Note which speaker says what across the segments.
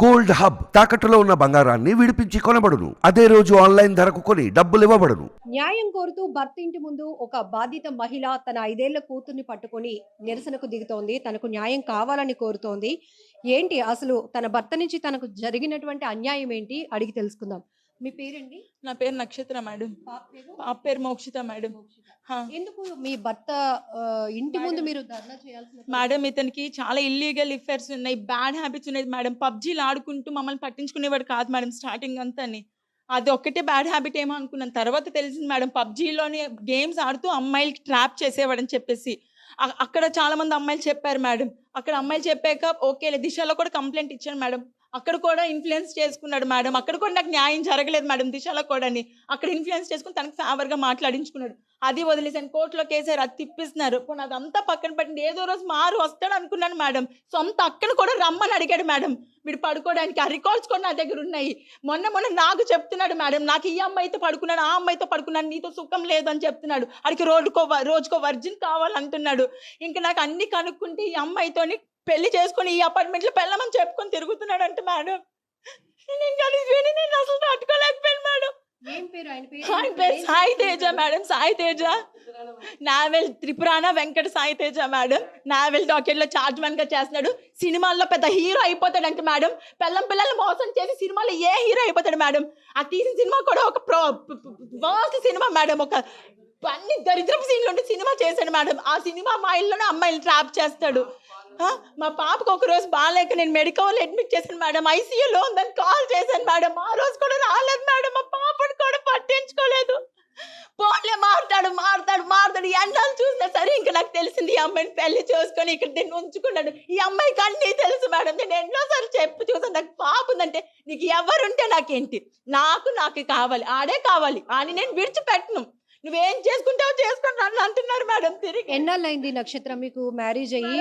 Speaker 1: Gold hub తాకట్టులో ఉన్న బంగారాన్ని విడిపించి కొనబడును. అదే రోజు ఆన్లైన్ ధరకు కొని డబ్బులు ఇవ్వబడును.
Speaker 2: న్యాయం కోరుతూ భర్త ఇంటి ముందు ఒక బాధిత మహిళ తన ఐదేళ్ళ కూతుర్ని పట్టుకొని నిరసనకు దిగుతోంది. తనకు న్యాయం కావాలని కోరుతోంది. ఏంటి అసలు తన భర్త నుంచి తనకు జరిగినటువంటి అన్యాయం ఏంటి? అడిగి తెలుసుకుందాం. మీ పేరండి?
Speaker 3: నా పేరు నక్షత్ర మేడం.
Speaker 2: పాప పేరు?
Speaker 3: మోక్షిత మేడం.
Speaker 2: ఎందుకు మీ భర్త ఇంటి ముందు మీరు ధర్నా చేయాల్సిన
Speaker 3: మేడం ఇతనికి చాలా ఇల్లీగల్ ఇఫెక్ట్స్ ఉన్నాయి. బ్యాడ్ హ్యాబిట్స్ ఉన్నాయి మేడం. పబ్జీలు ఆడుకుంటూ మమ్మల్ని పట్టించుకునేవాడు కాదు మేడం స్టార్టింగ్ అంతా అది ఒక్కటే బ్యాడ్ హ్యాబిట్ ఏమో అనుకున్నాను. తర్వాత తెలిసింది మేడం పబ్జీలోని గేమ్స్ ఆడుతూ అమ్మాయిలకి ట్రాప్ చేసేవాడని చెప్పేసి. అక్కడ చాలా మంది అమ్మాయిలు చెప్పారు మేడం. అక్కడ అమ్మాయిలు చెప్పాక ఓకే దిశలో కూడా కంప్లైంట్ ఇచ్చాను మేడం. అక్కడ కూడా ఇన్ఫ్లుయెన్స్ చేసుకున్నాడు మేడం. అక్కడ కూడా నాకు న్యాయం జరగలేదు మేడం. దిశలో కూడా అని అక్కడ ఇన్ఫ్లుయెన్స్ చేసుకుని తనకు ఫేవర్గా మాట్లాడించుకున్నాడు. అది వదిలేసాను కోర్టులో కేసారు అది తిప్పిస్తున్నారు పోనీ అదంతా పక్కన పెట్టండి. ఏదో రోజు మారు వస్తాడు అనుకున్నాను మేడం. సొంత అక్కను కూడా రమ్మని అడిగాడు మేడం. వీడు పడుకోవడానికి ఆ రికార్డ్స్ కూడా నా దగ్గర ఉన్నాయి. మొన్న మొన్న నాకు చెప్తున్నాడు మేడం. నాకు ఈ అమ్మాయితో పడుకున్నాను ఆ అమ్మాయితో పడుకున్నాను నీతో సుఖం లేదని చెప్తున్నాడు. అడిగి రోజుకో రోజుకో వర్జిన్ కావాలంటున్నాడు. ఇంకా నాకు అన్ని కనుక్కుంటే ఈ అమ్మాయితోని పెళ్ళి చేసుకొని ఈ అపార్ట్మెంట్లో పెళ్ళమని చెప్పుకొని తిరుగుతున్నాడు అంటే మేడం. నేను విని అసలు తట్టుకోలేకపోయాను మేడం.
Speaker 2: పేరు? ఆయన
Speaker 3: ఆయన పేరు Sai Teja madam Sai Teja naval Tripurana Venkata Sai Teja madam. Naval డాకెట్లో charge మ్యాన్గా చేస్తున్నాడు. సినిమాల్లో పెద్ద హీరో అయిపోతాడంట మేడం. పిల్లం పిల్లల్ని మోసం చేసి సినిమాలో ఏ హీరో అయిపోతాడు మేడం? ఆ తీసిన సినిమా కూడా ఒక ప్రో వర్స్ట్ సినిమా మేడం. ఒక అన్ని దరిద్రపు సీన్లు ఉంటే సినిమా చేశాడు మేడం. ఆ సినిమా అమ్మాయిల్లోనే అమ్మాయిలు ట్రాప్ చేస్తాడు. మా పాపకు ఒక రోజు బాగాలేక నేను మెడికల్ అడ్మిట్ చేశాను మేడం. ఐసీయూలో ఉందని కాల్ చేశాను మేడం. ఆ రోజు కూడా రాలేదు మేడం. మా పాపను కూడా పట్టించుకోలేదు. పోన్లే మారుతాడు మారుతాడు మారుతాడు. ఎండాలు చూసినా సరే ఇంకా నాకు తెలిసింది ఈ అమ్మాయిని పెళ్ళి చేసుకొని ఇక్కడ దీన్ని ఉంచుకున్నాడు. ఈ అమ్మాయికి అన్నీ తెలుసు మేడం. నేను ఎన్నోసార్లు చెప్పు చూసాను నాకు పాప ఉందంటే నీకు ఎవరుంటే నాకేంటి? నాకు నాకు కావాలి. ఆడే కావాలి. అని నేను విడిచిపెట్టను. నువ్వేం చేసుకుంటావో చేసుకుని నన్ను అంటున్నారు మేడం తిరిగి.
Speaker 2: ఎన్నాళ్ళైంది నక్షత్రం మీకు మ్యారేజ్ అయ్యి?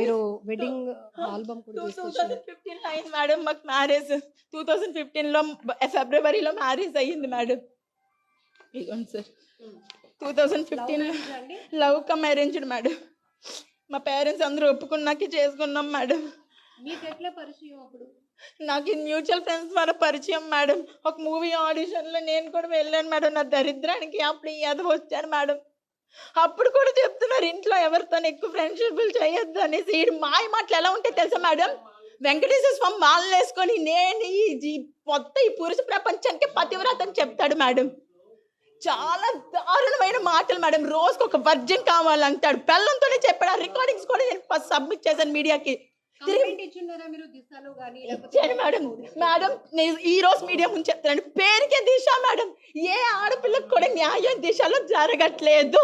Speaker 2: మీరు wedding album
Speaker 3: two thousand fifteen అయింది మేడం మాకు మ్యారేజ్ టూ థౌసండ్ ఫిఫ్టీన్లో ఫిబ్రవరిలో మ్యారేజ్ అయ్యింది మేడం. ఇదిగోండి సార్. టూ థౌసండ్ ఫిఫ్టీన్లో లవ్ కమ్ అరేంజ్డ్ మేడం. మా పేరెంట్స్ అందరూ ఒప్పుకున్నాకే చేసుకున్నాం మేడం.
Speaker 2: మీకు ఎట్లా పరిచయం అప్పుడు?
Speaker 3: నాకు ఈ మ్యూచువల్ ఫ్రెండ్స్ ద్వారా పరిచయం మేడం. ఒక మూవీ ఆడిషన్లో నేను కూడా వెళ్ళాను మేడం. నా దరిద్రానికి అప్పుడు ఈ వచ్చాను మేడం. అప్పుడు కూడా చెప్తున్నారు ఇంట్లో ఎవరితో ఎక్కువ ఫ్రెండ్షిప్లు చేయొద్దు అనేసి. ఈ మాయ మాటలు ఎలా ఉంటాయి తెలుసా మేడం? వెంకటేశ్వర స్వామి మాలలు వేసుకొని నేను ఈ జీ- మొత్తం ఈ పురుష ప్రపంచానికి పతివ్రత అని చెప్తాడు మేడం. చాలా దారుణమైన మాటలు మేడం. రోజుకు ఒక వర్జన్ కావాలంటాడు. పెళ్ళంతోనే చెప్పాడు. ఆ రికార్డింగ్స్ కూడా నేను ఫస్ట్ సబ్మిట్ చేశాను మీడియాకి. ఇచ్చాను మేడం. మేడం నేను ఈ రోజు మీడియా ముందు చెప్తాను పేరుకే దిశ మేడం. ఏ ఆడపిల్లకు కూడా న్యాయం దిశలో జరగట్లేదు.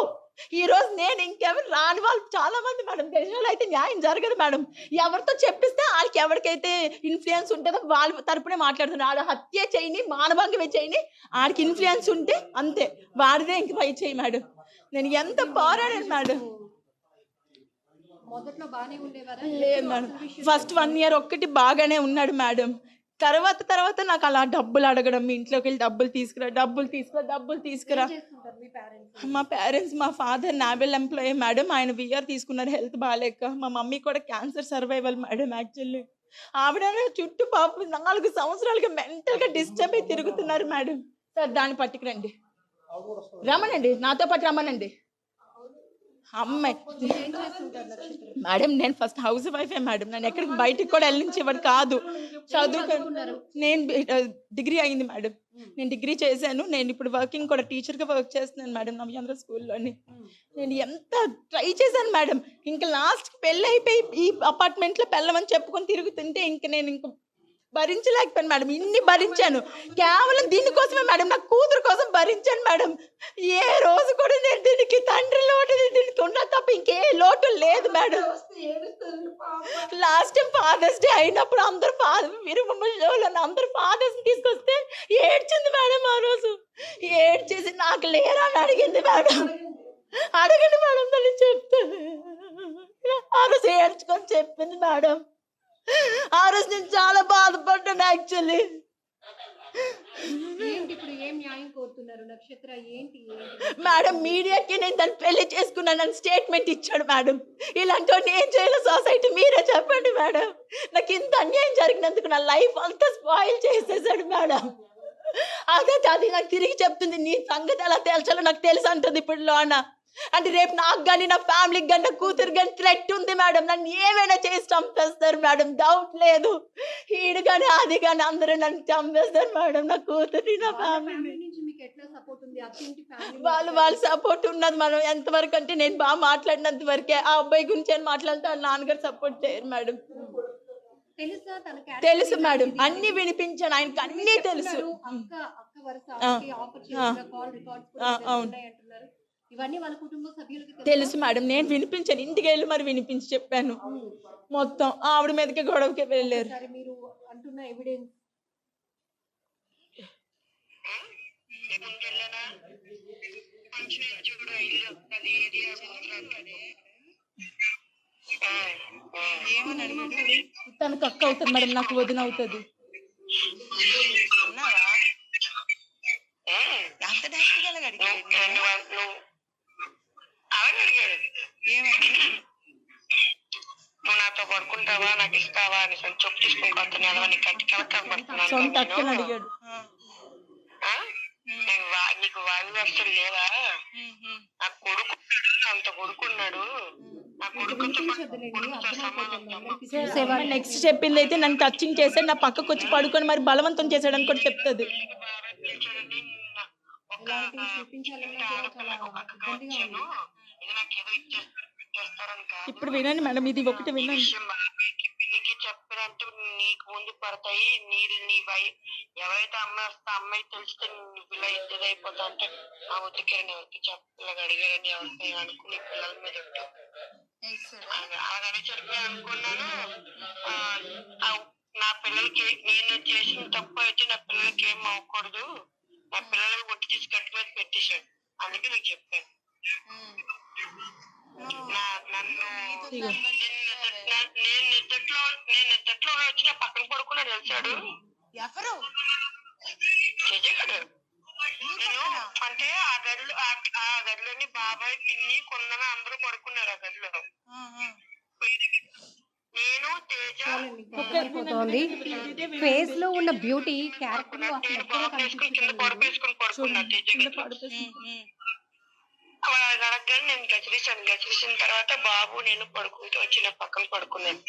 Speaker 3: ఈ రోజు నేను ఇంకెవరు రాని వాళ్ళు చాలా మంది మేడం. దేశంలో అయితే న్యాయం జరగదు మేడం. ఎవరితో చెప్పిస్తే వాళ్ళకి ఎవరికైతే ఇన్ఫ్లుయెన్స్ ఉంటుందో వాళ్ళ తరపునే మాట్లాడుతున్నారు. ఆడ హత్య చేయని మానభంగమే చేయని ఆడికి ఇన్ఫ్లుయెన్స్ ఉంటే అంతే. వాడిదే ఇంక పై చేయి మేడం. నేను ఎంత పోరాడాను మేడం.
Speaker 2: మొదట్లో బానే ఉండేవారా?
Speaker 3: లేదు మేడం. ఫస్ట్ వన్ ఇయర్ ఒక్కటి బాగానే ఉన్నాడు మేడం. తర్వాత తర్వాత నాకు అలా డబ్బులు అడగడం మీ ఇంట్లోకి వెళ్ళి డబ్బులు తీసుకురా డబ్బులు తీసుకురా డబ్బులు తీసుకురా.
Speaker 2: మీ పేరెంట్స్
Speaker 3: మా ఫాదర్ నావెల్ ఎంప్లాయీ మేడం. ఆయన విఆర్ తీసుకున్నారు హెల్త్ బాగాలేక మా మమ్మీ కూడా క్యాన్సర్ సర్వైవల్ మేడం యాక్చువల్లీ ఆవిడ చుట్టూ పాప నాలుగు సంవత్సరాలుగా మెంటల్గా డిస్టర్బ్ అయి తిరుగుతున్నారు మేడం. సార్ దాన్ని పట్టుకురండి. రమ్మనండి. నాతో పాటు రమ్మనండి. అమ్మాయి మేడం నేను ఫస్ట్ హౌస్ వైఫే మేడం. నేను ఎక్కడికి బయటికి కూడా వెళ్ళించేవాడు కాదు.
Speaker 2: చదువుకు
Speaker 3: నేను డిగ్రీ అయింది మేడం. నేను డిగ్రీ చేశాను. నేను ఇప్పుడు వర్కింగ్ కూడా టీచర్గా వర్క్ చేస్తున్నాను మేడం నవ్యాంధ్ర స్కూల్లోని. నేను ఎంత ట్రై చేశాను మేడం. ఇంకా లాస్ట్ పెళ్ళి అయిపోయి ఈ అపార్ట్మెంట్లో పెళ్ళమని చెప్పుకొని తిరుగుతుంటే ఇంక నేను ఇంక భరించలేకపోయాను మేడం. ఇన్ని భరించాను. కేవలం దీనికోసమే మేడం. నా కూతురు కోసం భరించాను మేడం. ఏ రోజు కూడా నేను దీనికి తండ్రి లోటు దీనికి ఉన్నా తప్ప ఇంకే లోటు లేదు madam. Last time father's day అయినప్పుడు అందరు ఫాదర్ అందరు ఫాదర్స్ తీసుకొస్తే ఏడ్చింది మేడం ఆ రోజు. ఏడ్చేసి నాకు లేరా అని అడిగింది మేడం. అడగండి మేడం తల్లి చెప్తాను. ఆ రోజు ఏడ్చుకొని చెప్పింది మేడం. ఆ రోజు నేను చాలా బాధపడ్డాను యాక్చువల్లీ
Speaker 2: ఏంటి ఇప్పుడు ఏం న్యాయం కోరుతున్నారు? నక్షత్ర ఏంటి? ఏంటి?
Speaker 3: మేడం మీడియాకి నేను దాన్ని పెళ్ళి చేసుకున్నానని స్టేట్మెంట్ ఇచ్చాడు మేడం. ఇలాంటి వాడిని ఏం చేయాలి సొసైటీ మీరే చెప్పండి మేడం. నాకు ఇంత అన్యాయం జరిగినందుకు నా లైఫ్ అంతా స్పాయిల్ చేసేసాడు మేడం. అదే అది నాకు తిరిగి చెప్తుంది. నీ సంగతి ఎలా తేల్చాలో నాకు తెలుసు అంటుంది ఇప్పుడు లోన. అంటే రేపు నాకు కానీ నా ఫ్యామిలీకి కానీ నా కూతురు కానీ థ్రెట్ ఉంది మేడం నన్ను ఏమైనా చేసి చంపేస్తారు మేడం డౌట్ లేదు ఈడు కానీ అది కానీ అందరూ నన్ను చంపేస్తారు మేడం నా కూతురి నా ఫ్యామిలీ వాళ్ళు వాళ్ళ సపోర్ట్ ఉన్నది మనం ఎంతవరకు అంటే నేను బాగా మాట్లాడినంత వరకే ఆ అబ్బాయి గురించి అని మాట్లాడితే వాళ్ళ నాన్నగారు సపోర్ట్ చేయరు మేడం
Speaker 2: తెలుసా?
Speaker 3: మేడం అన్ని వినిపించాను. ఆయనకి అన్ని తెలుసు. ఆ. ఆ, అవును.
Speaker 2: ఇవన్నీ వాళ్ళ కుటుంబ సభ్యులకి తెలుసా?
Speaker 3: మేడం నేను వినిపించాను. ఇంటికి వెళ్ళి మరి వినిపించి చెప్పాను. మొత్తం ఆవిడ మీదకి గొడవకి వెళ్ళారు.
Speaker 2: మీరు అంటున్న ఎవిడెన్స్
Speaker 3: తనకు అక్క అవుతుంది మేడం నాకు వదిన అవుతుంది.
Speaker 4: అంత డైరెక్ట్గా అడిగాడు ఏమని నువ్వు నాతో పడుకుంటావా? నాకు ఇస్తావా? అని చెప్పు తీసుకుని కొత్త నీకు కంటికి కనపడుతున్నాను
Speaker 3: అడిగాడు.
Speaker 4: నీకు వాయు లేవా? నా కొడుకు అంత కొడుకున్నాడు
Speaker 3: నెక్స్ట్ చెప్పింది అయితే నన్ను టచింగ్ చేశాడు నా పక్కకు వచ్చి పడుకొని మరి బలవంతం చేశాడని కూడా చెప్తుంది. ఇప్పుడు వినండి మేడం ఇది ఒకటి వినండి.
Speaker 4: పిన్నికి చెప్పినంటే నీకు ముందు పడతాయి నీ నీ వై ఎవరైతే అమ్మాయి వస్తే అమ్మాయి తెలిస్తే నువ్వు ఇలా ఇద్దరు అయిపోతా అంటే ఆ ఉతికిరని ఎవరికి చెప్పలేక అడిగారని ఎవరికి అనుకుని పిల్లల మీద అలాగని చెప్పి అనుకున్నాను. నా పిల్లలకి నేను చేసిన తప్పు అయితే నా పిల్లలకి ఏం అవ్వకూడదు. నా పిల్లలకి ఒట్టి తీసి కట్టు మీద పెట్టేశాడు. అందుకే నీకు చెప్పాను. నన్ను నేను నిద్దట్లో నేను నిద్దట్లో పక్కన పడుకున్నాడు తెలిసాడు.
Speaker 5: ఎవరు?
Speaker 4: చెయ్యగడు నేను అంటే ఆ గదిలో ఆ- గదిలోని బాబాయ్ పిన్ని కొందన అందరూ పడుకున్నారు ఆ గదిలో. నేను తేజ
Speaker 2: ఫేస్లో ఉన్న బ్యూటీ క్యారెక్టర్
Speaker 4: పడుకున్నా తేజ వాళ్ళు అడగగానే నేను గచ్చిరేసాను గచ్చిరేసిన తర్వాత బాబు నేను పడుకుంటూ వచ్చి నా పక్కన పడుకున్నాను.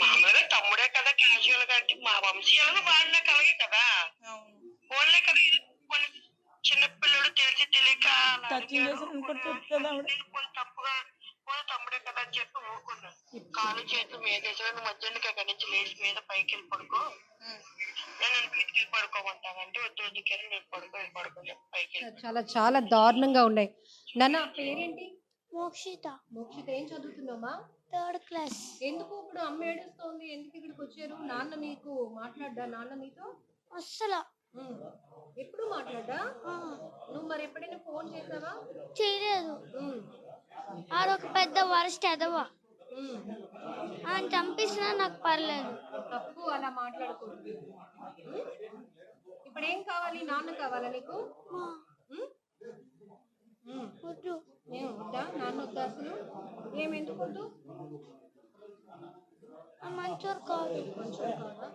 Speaker 4: మామూలుగా తమ్ముడే కదా క్యాజువల్గా అంటే మా వంశీయాలు వాళ్ళ కలగే కదా. ఓన్లే కదా చిన్నపిల్లడు తెలిసి తెలియక నేను కొన్ని తప్పుగా పోనీ తమ్ముడే కదా అని చెప్పి ఊరుకున్నాను కాలు చేతులు మీద వేసాడు మధ్యాహ్నం అక్కడి నుంచి లేచి మీద పైకి వెళ్ళి పడుకో. నేను నన్ను కిటికీ పడుకోమంటాను అంటే వద్దు వద్దు కిరణ్ నేను పడుకో పడుకోలే పైకి
Speaker 2: చాలా చాలా దారుణంగా ఉన్నాయి. నాన్న పేరేంటి?
Speaker 6: మోక్షిత.
Speaker 2: మోక్షిత ఏం చదువుతున్నామా
Speaker 6: థర్డ్ క్లాస్
Speaker 2: ఎందుకు ఇప్పుడు అమ్మ ఏడుస్తోంది? ఎందుకు ఇక్కడికి వచ్చారు? నాన్న నీకు మాట్లాడ్డా? నాన్న నీతో?
Speaker 6: అస్సలు.
Speaker 2: ఎప్పుడు మాట్లాడ్డా? నువ్వు మరి ఎప్పుడైనా ఫోన్ చేసావా?
Speaker 6: చేయలేదు. ఆడొక పెద్ద వరస్ట్ ఎదవ. ఆయన చంపేసినా నాకు పర్లేదు.
Speaker 2: తప్పు అలా మాట్లాడకూడదు? ఇప్పుడు ఏం కావాలి? నాన్న కావాలా నీకు.
Speaker 6: వద్దు.
Speaker 2: ఏం వద్దా? నాన్న వద్దా అసలు? ఎందుకు వద్దు?
Speaker 6: మంచోరు కాదు.
Speaker 2: మంచోడు కాదా?